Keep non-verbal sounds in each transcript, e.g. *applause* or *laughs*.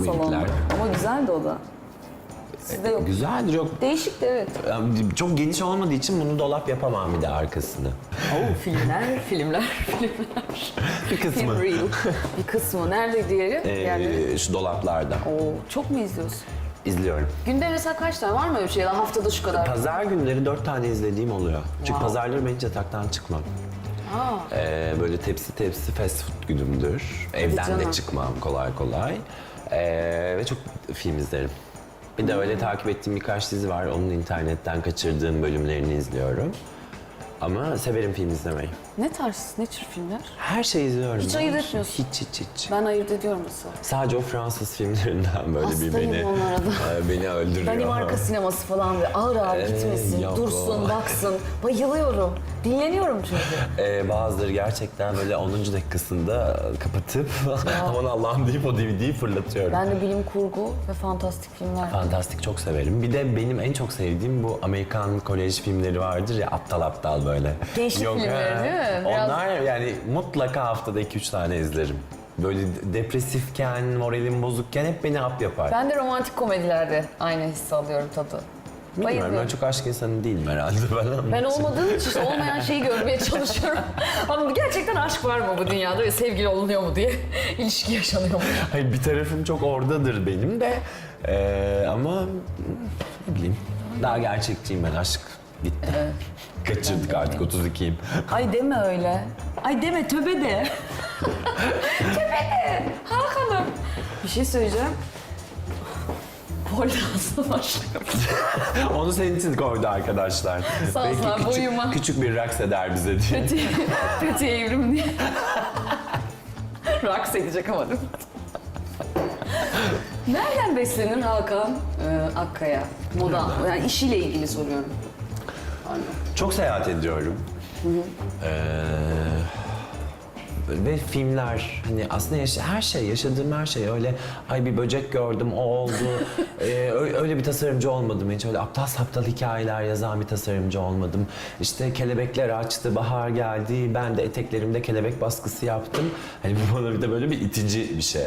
minikler. Ama güzeldi o da. Sizde yok. Güzeldir yok. Değişikti evet. Yani Çok geniş olmadığı için bunu dolap yapamam bir de arkasını. Oo, filmler, filmler, filmler. Bir kısmı. Film reel. Bir kısmı. Nerede diğeri? Diğerleri. Ee, şu dolaplarda. Oo, çok mu izliyorsun? İzliyorum. Günde mesela kaç tane var mı öyle şey? Haftada şu kadar. Pazar günleri dört tane izlediğim oluyor. Çünkü Wow. pazarları ben hiç yataktan çıkmam. Aa, Ee, böyle tepsi tepsi fast food günümdür. Evden canım. de çıkmam kolay kolay. Ee, ve çok film izlerim. Bir de öyle takip ettiğim birkaç dizi var. Onun internetten kaçırdığım bölümlerini izliyorum. Ama severim film izlemeyi. ne tarz, ne tür filmler? Her şeyi izliyorum. Hiç ayırt etmiyorsun. Hiç hiç hiç. Ben ayırt ediyorum mesela. Sadece o Fransız filmlerinden böyle bir Hastayım beni onlara da. *laughs* e, beni öldürüyor. Danimarka sineması falan böyle ağır ağır Evet, gitmesin, yok dursun, o. baksın. Bayılıyorum. Dinleniyorum çünkü. Ee, bazıları gerçekten böyle 10. dakikasında kapatıp *laughs* aman Allah'ım deyip o DVD'yi fırlatıyorum. Ben de bilim kurgu ve fantastik filmler. Fantastik çok severim. Bir de benim en çok sevdiğim bu Amerikan kolej filmleri vardır ya aptal aptal böyle. Gençlik filmleri değil mi? Biraz- Onlar yani mutlaka haftada 2-3 tane izlerim. Böyle depresifken, moralim bozukken hep beni ap yapar. Ben de romantik komedilerde aynı hissi alıyorum tadı. Bilmiyorum ben Bayılıyorum. çok aşk insanı değilim herhalde *laughs* ben. Ben olmadığım için işte olmayan şeyi görmeye çalışıyorum. *laughs* Ama gerçekten aşk var mı bu dünyada ve sevgili olunuyor mu diye *laughs* ilişki yaşanıyor mu? Hayır bir tarafım çok oradadır benim de. Ee, ama ne bileyim daha gerçekçiyim ben aşk bitti. Kaçırdık artık 32'yim. Ay deme öyle. Ay deme töbe de. töbe de. Hakan'ım. Bir şey söyleyeceğim. Dansına başlıyorum. *laughs* Onu senin için koydu arkadaşlar. Sağ Belki olsunlar, küçük, boyuma. küçük bir raks eder bize diye. Kötü, kötü evrim diye. Raks edecek ama değil mi? Nereden beslenir Hakan e, Akkaya? Moda, yani işiyle ilgili soruyorum. Çok seyahat ediyorum. Ee, ve filmler hani aslında yaşa- her şey yaşadığım her şey öyle ay bir böcek gördüm o oldu *laughs* Ee, ö- öyle bir tasarımcı olmadım hiç öyle aptal saptal hikayeler yazan bir tasarımcı olmadım işte kelebekler açtı bahar geldi ben de eteklerimde kelebek baskısı yaptım hani bu bana bir de böyle bir itici bir şey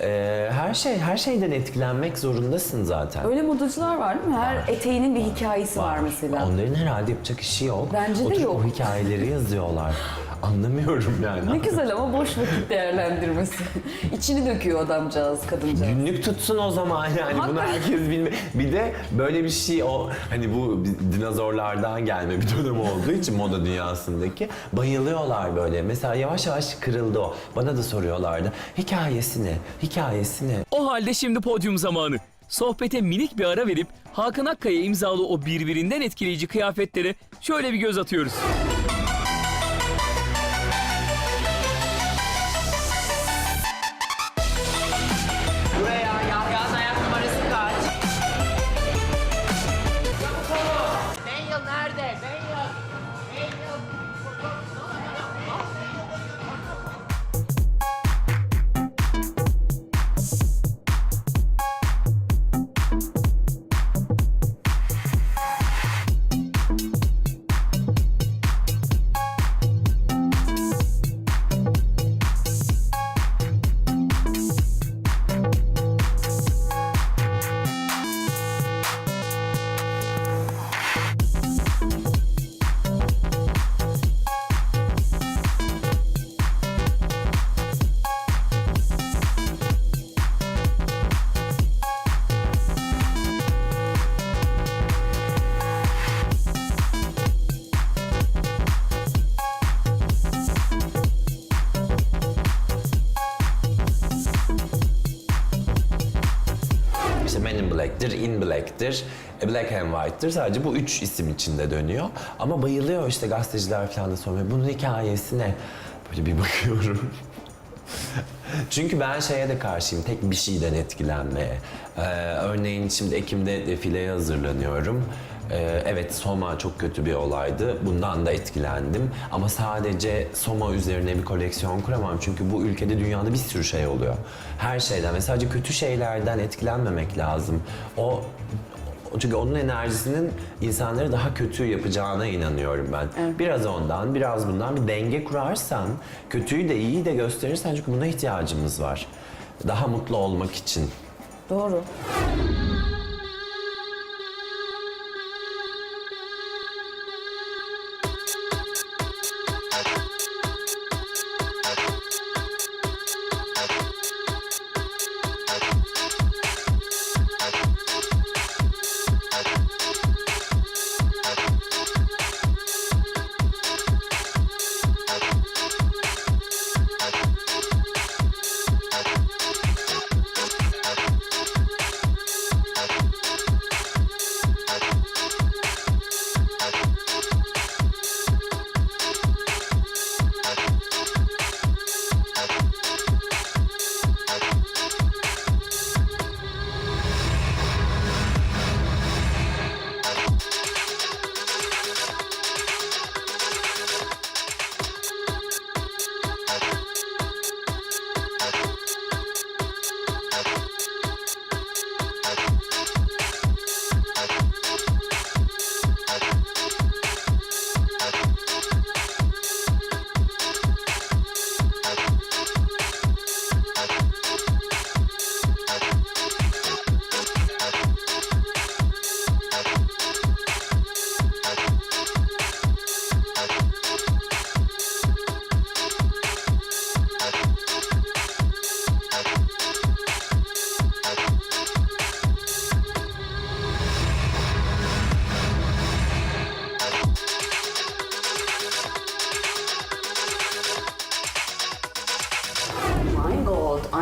Ee, her şey her şeyden etkilenmek zorundasın zaten Öyle modacılar var değil mi? Her eteğinin bir hikayesi var, mesela. Onların herhalde yapacak işi yok. Bence de Oturup yok. o hikayeleri *laughs* yazıyorlar. Anlamıyorum yani. Ne güzel ama boş vakit değerlendirmesi. *laughs* İçini döküyor adamcağız, kadıncağız. Günlük tutsun o zaman yani bunu Hakikaten. herkes bilme. Bir de böyle bir şey o hani bu dinozorlardan gelme bir dönem olduğu için moda dünyasındaki bayılıyorlar böyle. Mesela yavaş yavaş kırıldı o. Bana da soruyorlardı. Hikayesi ne? Hikayesi ne? O halde şimdi podyum zamanı. Sohbete minik bir ara verip Hakan Akkaya imzalı o birbirinden etkileyici kıyafetlere şöyle bir göz atıyoruz. İn Black'tir, In Black'tir, e, Black and White'tir. Sadece bu üç isim içinde dönüyor. Ama bayılıyor işte gazeteciler falan da sormaya. Bunun hikayesi ne? Böyle bir *laughs* bakıyorum. Çünkü ben şeye de karşıyım, tek bir şeyden etkilenmeye. Ee, örneğin şimdi Ekim'de defileye hazırlanıyorum. Ee, evet Soma çok kötü bir olaydı. Bundan da etkilendim. Ama sadece Soma üzerine bir koleksiyon kuramam. Çünkü bu ülkede dünyada bir sürü şey oluyor. Her şeyden ve sadece kötü şeylerden etkilenmemek lazım. O çünkü onun enerjisinin insanları daha kötü yapacağına inanıyorum ben. Biraz ondan, biraz bundan bir denge kurarsan, kötüyü de iyiyi de gösterirsen çünkü buna ihtiyacımız var. Daha mutlu olmak için. Doğru.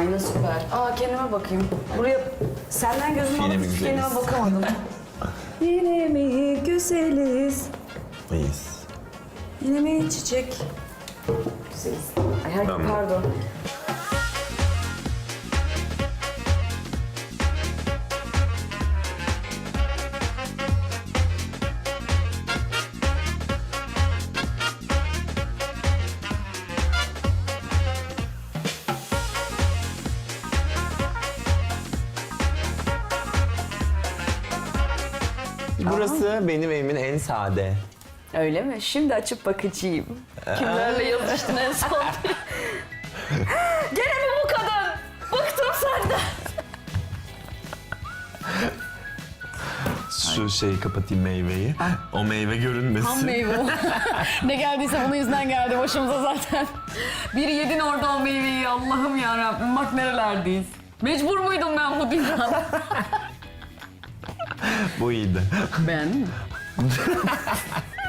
Ayna süper. Aa kendime bakayım. Buraya senden gözümü Yine mi alıp güzeliz? kendime bakamadım. *laughs* Yine mi güzeliz? Mayıs. Yine mi çiçek? Güzeliz. Ay her Tamam. pardon. Burası benim evimin en sade. Öyle mi? Şimdi açıp bakacağım. Kimlerle yazıştın en son? Gene mi bu kadın? Bıktım senden. Şu şeyi kapatayım meyveyi. O meyve görünmesin. Tam meyve o. *laughs* ne geldiyse bunun yüzünden geldi başımıza zaten. Biri yedin orada o meyveyi Allah'ım yarabbim bak nerelerdeyiz. Mecbur muydum ben bu dünyada? *laughs* Bu iyiydi. Mi? *laughs*